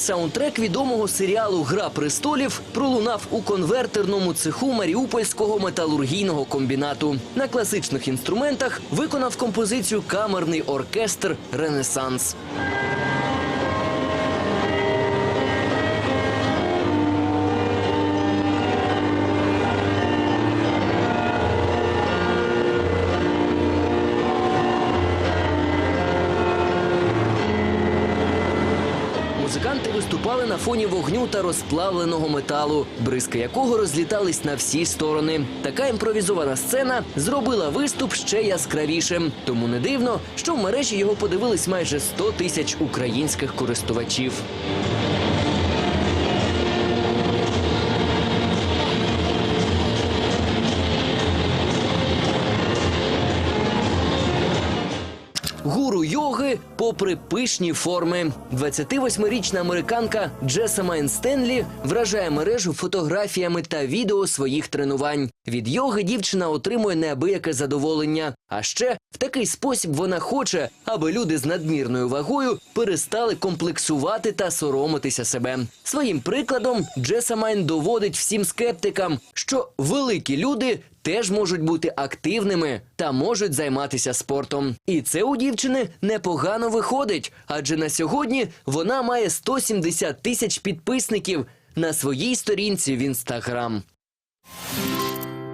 Саундтрек відомого серіалу Гра престолів пролунав у конвертерному цеху Маріупольського металургійного комбінату. На класичних інструментах виконав композицію камерний оркестр Ренесанс. Музиканти виступали на фоні вогню та розплавленого металу, бризки якого розлітались на всі сторони. Така імпровізована сцена зробила виступ ще яскравішим. Тому не дивно, що в мережі його подивились майже 100 тисяч українських користувачів. Гуру йоги, попри пишні форми. 28-річна американка Джесамайн Стенлі вражає мережу фотографіями та відео своїх тренувань. Від йоги дівчина отримує неабияке задоволення. А ще в такий спосіб вона хоче, аби люди з надмірною вагою перестали комплексувати та соромитися себе. Своїм прикладом Джесамайн доводить всім скептикам, що великі люди теж можуть бути активними та можуть займатися спортом. І це у дівчини непогано виходить, адже на сьогодні вона має 170 тисяч підписників на своїй сторінці в інстаграм.